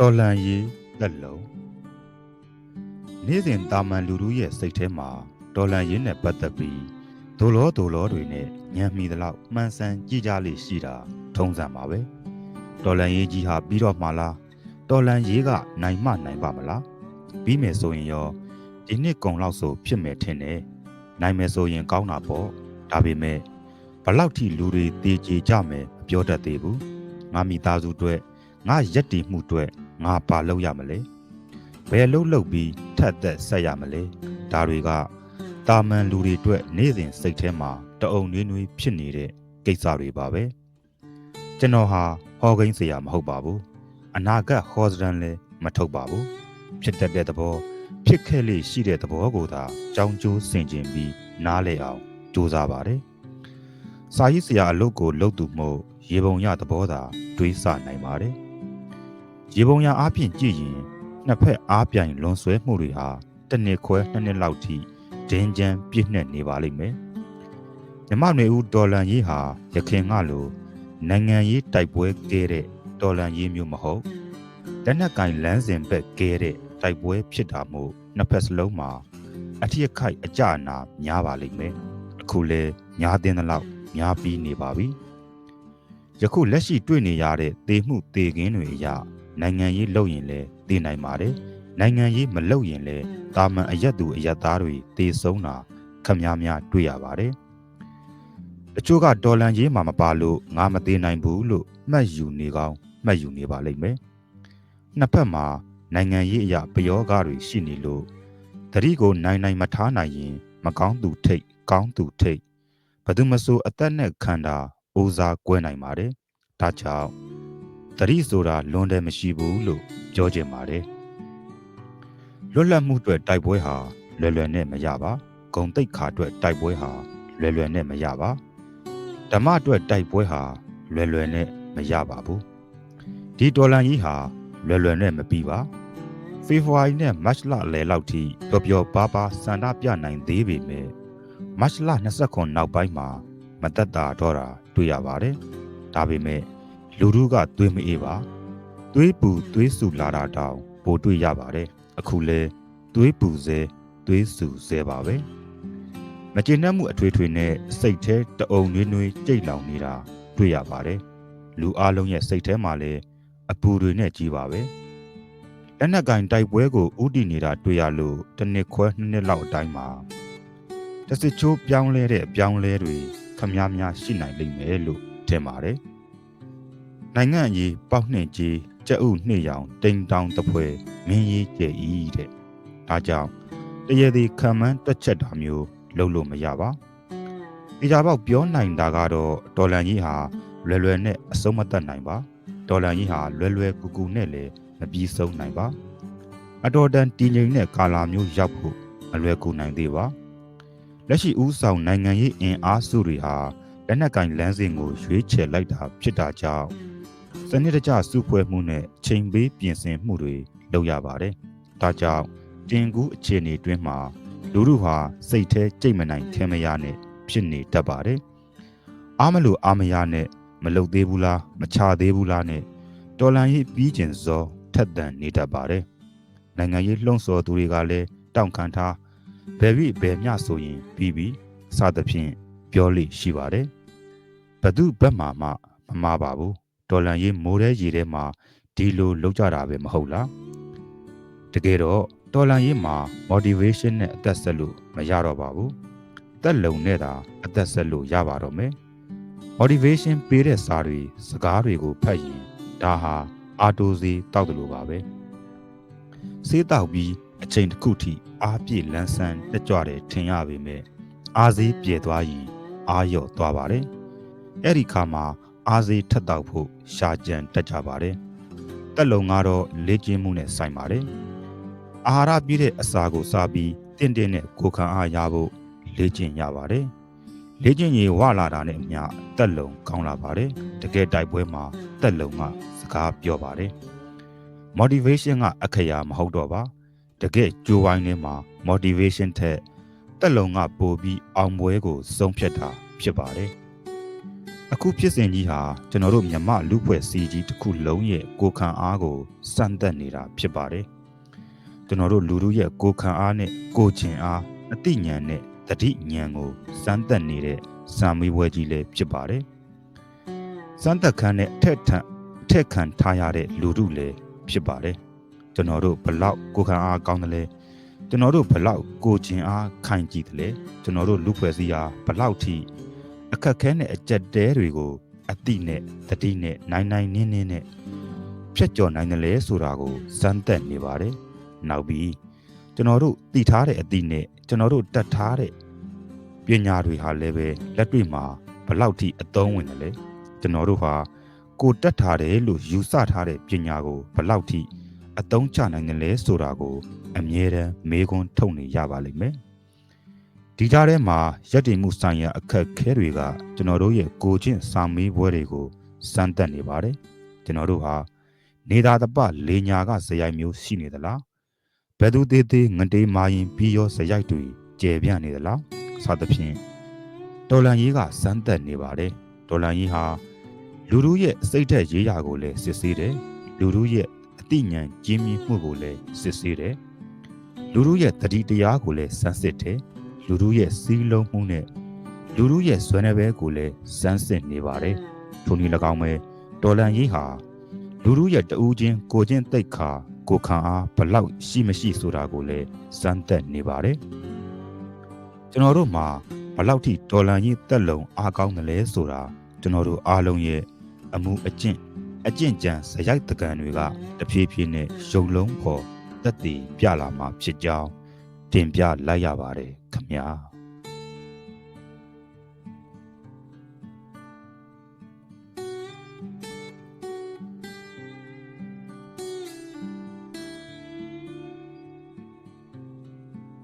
တော်လန်ရေးလက်လုံးနေ့စဉ်တာမန်လူလူရဲ့စိတ်ထဲမှာတော်လန်ရေးနဲ့ပတ်သက်ပြီးဒိုလောဒိုလောတွေနဲ့ညံမိသလောက်မှန်ဆန်ကြည်ကြလေးရှိတာထုံးစံပါပဲတော်လန်ရေးကြီးဟာပြီးတော့မှလားတော်လန်ရေးကနိုင်မှနိုင်ပါမလားပြီးမယ်ဆိုရင်ရောဒီနှစ်ကုံလောက်ဆိုဖြစ်မယ်ထင်တယ်နိုင်မယ်ဆိုရင်ကောင်းတာပေါ့ဒါပေမဲ့ဘလောက်ထိလူတွေတေးကြကြမယ်မပြောတတ်သေးဘူးငါမိသားစုအတွက်ငါရက်တည်မှုအတွက် ငါပါလုပ်ရမလဲဘယ်လှုပ်လှုပ်ပြီးထက်သက်ဆက်ရမလဲဒါတွေကတာမန်လူတွေအတွက်နေ့စဉ်စိတ်ထဲမှာတအုံနွေးနွေးဖြစ်နေတဲ့ကိစ္စတွေပါပဲကျွန်တော်ဟာဟောကိန်းစရာမဟုတ်ပါဘူးအနာဂတ်ဟောစတန်လည်းမထုတ်ပါဘူးဖြစ်တတ်တဲ့သဘောဖြစ်ခဲ့လေရှိတဲ့သဘောကိုသာကြောင်းကျိုးဆင်ခြင်ပြီးနားလည်အောင်ကြိုးစားပါတယ်စာရေးဆရာအလုပ်ကိုလုပ်သူမို့ရေပုံရသဘောသာတွေးဆနိုင်ပါတယ် ရေပုံရအားဖြင့်ကြည့်ရင်နှစ်ဖက်အားပြိုင်လွန်ဆွဲမှုတွေဟာတစ်နှစ်ခွဲနှစ်နှစ်လောက်ထိဒင်းကြမ်းပြည့်နှက်နေပါလိမ့်မယ်မြမနွေဦးဒေါ်လန်ရေးဟာရခင်ကလိုနိုင်ငံရေးတိုက်ပွဲကဲတဲ့ဒေါ်လန်ရေးမျိုးမဟုတ်လက်နက်ကင်လမ်းစဉ်ဘက်ကဲတဲ့တိုက်ပွဲဖြစ်တာမို့နှစ်ဖက်စလုံးမှာအထက်ခိုက်အကြနာများပါလိမ့်မယ်အခုလဲညားတဲ့လောက်များပြီးနေပါပြီယခုလက်ရှိတွေ့နေရတဲ့တေမှုတေခင်းတွေအရ နိုင်ငံရေးလုပ်ရင်လဲတည်နိုင်ပါတယ်နိုင်ငံရေးမလုပ်ရင်လဲတာမန်အရက်သူအရက်သားတွေတေဆုံးတာခမများများတွေ့ရပါတယ်တချို့ကဒေါ်လန်ရေးမှာမပါလို့ငါမသေးနိုင်ဘူးလို့မှတ်ယူနေကောင်းမှတ်ယူနေပါလိမ့်မယ်နှစ်ဖက်မှာနိုင်ငံရေးအရာပယောဂတွေရှိနေလို့တတိကိုနိုင်နိုင်မထားနိုင်ရင် မကောင်းသူထိတ်ကောင်းသူထိတ်ဘယ်သူမဆိုအသက်နဲ့ခန္ဓာအိုးစားကွဲနိုင်ပါတယ်ဒါကြောင့် တတိဆိုတာလွန်တယ်မရှိဘူးလို့ပြောချင်ပါတယ်လွတ်လပ်မှုအတွက်တိုက်ပွဲဟာလွယ်လွယ်နဲ့မရပါဂုံတိတ်ခါအတွက်တိုက်ပွဲဟာလွယ်လွယ်နဲ့မရပါဓမ္မအတွက်တိုက်ပွဲဟာလွယ်လွယ်နဲ့မရပါဘူးဒီဒေါ်လာကြီးဟာလွယ်လွယ်နဲ့မပြီးပါဖေဖော်ဝါရီနဲ့မတ်လလယ်လောက်ထိပျော်ပျော်ပါးပါးစန္ဒပြနိုင်သေးပေမဲ့မတ်လ29နောက်ပိုင်းမှာမတက်တာတော့တာတွေ့ရပါတယ်ဒါပေမဲ့ လူလူကသွေးမအေးပါသွေးပူသွေးဆူလာတာတောင်ပိုတွေ့ရပါတယ်အခုလဲသွေးပူစေသွေးဆူစေပါပဲမကျေနပ်မှုအထွေထွေနဲ့စိတ်แท้တအုံနွေးနွေးကြိတ်လောင်နေတာတွေ့ရပါတယ်လူအလုံးရဲ့စိတ်ထဲမှာလည်းအပူတွေနဲ့ကြီးပါပဲလက်နက်ကင်တိုက်ပွဲကိုဥတီနေတာတွေ့ရလို့တစ်နှစ်ခွဲနှစ်နှစ်လောက်အတိုင်းမှာတစစ်ချိုးပြောင်းလဲတဲ့အပြောင်းလဲတွေခမားများရှိနိုင်လိမ့်မယ်လို့ထင်ပါတယ် နိုင်ငံကြီးပေါက်နှင့်ကြီးကြက်ဥနှိရောင်တိမ်တောင်တပွဲမင်းကြီးကျဲဤတဲ့ဒါကြောင့်တရေဒီခံမှန်းတွက်ချက်တာမျိုးလုပ်လို့မရပါဒီကြပေါက်ပြောနိုင်တာကတော့ဒေါ်လန်ကြီးဟာလွယ်လွယ်နဲ့အဆုံးမတတ်နိုင်ပါဒေါ်လန်ကြီးဟာလွယ်လွယ်ကူကူနဲ့လည်းမပြီးဆုံးနိုင်ပါအတော်တန်တည်ငြိမ်တဲ့ကာလာမျိုးရောက်ဖို့မလွယ်ကူနိုင်သေးပါလက်ရှိဦးဆောင်နိုင်ငံရေးအင်အားစုတွေဟာလက်နက်ကင်လမ်းစဉ်ကိုရွေးချယ်လိုက်တာဖြစ်တာကြောင့် စနစ်တကျစုဖွဲ့မှုနဲ့ချိန်ပေးပြင်ဆင်မှုတွေလုပ်ရပါတယ်ဒါကြောင့်တင်ကူးအခြေအနေတွင်းမှာလူလူဟာစိတ်แท้ကြိတ်မနိုင်ခဲမရနဲ့ဖြစ်နေတတ်ပါတယ်အားမလို့အားမရနဲ့မလုတ်သေးဘူးလားမချသေးဘူးလားနဲ့တော်လန်ရေးပြီးကျင်စောထက်တန်နေတတ်ပါတယ်နိုင်ငံရေးလှုံ့ဆော်သူတွေကလည်းတောင့်ခံထားဘယ်ပြီးဘယ်မျှဆိုရင်ပြီးပြီးစသဖြင့်ပြောလိရှိပါတယ်ဘသူဘက်မှာမှမမှားပါဘူး တော်လန်ရေးမိုးတဲ့ရေထဲမှာဒီလိုလောက်ကြတာပဲမဟုတ်လားတကယ်တော့တော်လန်ရေးမှာ motivation နဲ့အသက်ဆက်လို့မရတော့ပါဘူးတက်လုံနဲ့သာအသက်ဆက်လို့ရပါတော့မယ် motivation ပေးတဲ့စာတွေစကားတွေကိုဖတ်ရင်ဒါဟာအာတိုစီတောက်တယ်လို့ပါပဲစေးတောက်ပြီးအချိန်တစ်ခုထိအားပြည့်လန်းဆန်းတက်ကြွတယ်ထင်ရပေမဲ့အားစေးပြေသွားရင်အားလျော့သွားပါတယ်အဲ့ဒီခါမှာ အားစေးထက်တောက်ဖို့ရှာကြံတက်ကြပါတယ်တက်လုံကတော့လေ့ကျင့်မှုနဲ့ဆိုင်ပါတယ်အာဟာရပြည့်တဲ့အစာကိုစားပြီးတင့်တင့်နဲ့ကိုခံအားရဖို့လေ့ကျင့်ရပါတယ်လေ့ကျင့်ရေးဝလာတာနဲ့အမျှတက်လုံကောင်းလာပါတယ်တကယ်တိုက်ပွဲမှာတက်လုံကစကားပြောပါတယ် motivation ကအခရာမဟုတ်တော့ပါတကယ်ကြိုးဝိုင်းထဲမှာ motivation ထက်တက်လုံကပိုပြီးအောင်ပွဲကိုစုံဖြတ်တာဖြစ်ပါတယ် အခုဖြစ်စဉ်ကြီးဟာကျွန်တော်တို့မြမလူဖွဲ့စီကြီးတစ်ခုလုံးရဲ့ကိုယ်ခံအားကိုစမ်းသပ်နေတာဖြစ်ပါတယ်ကျွန်တော်တို့လူလူရဲ့ကိုယ်ခံအားနဲ့ကိုယ်ချင်အားအသိဉာဏ်နဲ့တတိဉာဏ်ကိုစမ်းသပ်နေတဲ့စာမေးပွဲကြီးလည်းဖြစ်ပါတယ်စမ်းသပ်ခန်းနဲ့အထက်ထန်အထက်ခံထားရတဲ့လူလူလည်းဖြစ်ပါတယ်ကျွန်တော်တို့ဘလောက်ကိုယ်ခံအားကောင်းတယ်လဲကျွန်တော်တို့ဘလောက်ကိုယ်ချင်အားခိုင်ကြည့်တယ်လဲကျွန်တော်တို့လူဖွဲ့စည်းအားဘလောက်ထိ အခက်ခဲနဲ့အကြက်တဲတွေကိုအတိနဲ့တတိနဲ့နိုင်နိုင်နင်းနင်းနဲ့ဖြတ်ကျော်နိုင်တယ်လေဆိုတာကိုစမ်းသပ်နေပါတယ်။နောက်ပြီးကျွန်တော်တို့တည်ထားတဲ့အတိနဲ့ကျွန်တော်တို့တတ်ထားတဲ့ပညာတွေဟာလည်းပဲလက်တွေ့မှာဘလောက်ထိအသုံးဝင်တယ်လဲကျွန်တော်တို့ဟာကိုတတ်ထားတယ်လို့ယူဆထားတဲ့ပညာကိုဘလောက်ထိအသုံးချနိုင်တယ်လဲဆိုတာကိုအမြဲတမ်းမေးခွန်းထုတ်နေရပါလိမ့်မယ်။ ဒီကြားထဲမှာရက်တည်မှုဆိုင်ရာအခက်အခဲတွေကကျွန်တော်တို့ရဲ့ကိုယ်ချင်းစာမေးပွဲတွေကိုစမ်းသပ်နေပါတယ်ကျွန်တော်တို့ဟာနေသာတပလေညာကဇယိုက်မျိုးရှိနေသလားဘယ်သူသေးသေးငတေးမာရင်ပြီးရောဇယိုက်တွေကျယ်ပြန့်နေသလားစသဖြင့်တော်လန်ကြီးကစမ်းသပ်နေပါတယ်တော်လန်ကြီးဟာလူတို့ရဲ့စိတ်သက်ရေးရာကိုလည်းစစ်ဆေးတယ်လူတို့ရဲ့အသိဉာဏ်ကြီးမြင့်မှုကိုလည်းစစ်ဆေးတယ်လူတို့ရဲ့တတိတရားကိုလည်းစမ်းစစ်တယ် လူတို့ရဲ့စီးလုံးမှုနဲ့လူတို့ရဲ့ဇွဲနေဘဲကိုလည်းစမ်းစစ်နေပါတယ်။ထိုနည်း၎င်းပဲတော်လန်ရေးဟာလူတို့ရဲ့တဦးချင်းကိုချင်းတိတ်ခါကိုခံအားဘလောက်ရှိမရှိဆိုတာကိုလည်းစမ်းသပ်နေပါတယ်။ကျွန်တော်တို့မှာဘလောက်ထိတော်လန်ရေးတက်လုံအားကောင်းတယ်လဲဆိုတာကျွန်တော်တို့အားလုံးရဲ့အမှုအကျင့်အကျင့်ကြံစရိုက်တကန်တွေကတဖြည်းဖြည်းနဲ့ရုံလုံးပေါ်တက်တည်ပြလာမှာဖြစ်ကြောင်းတင်ပြလိုက်ရပါတယ် ခမညာ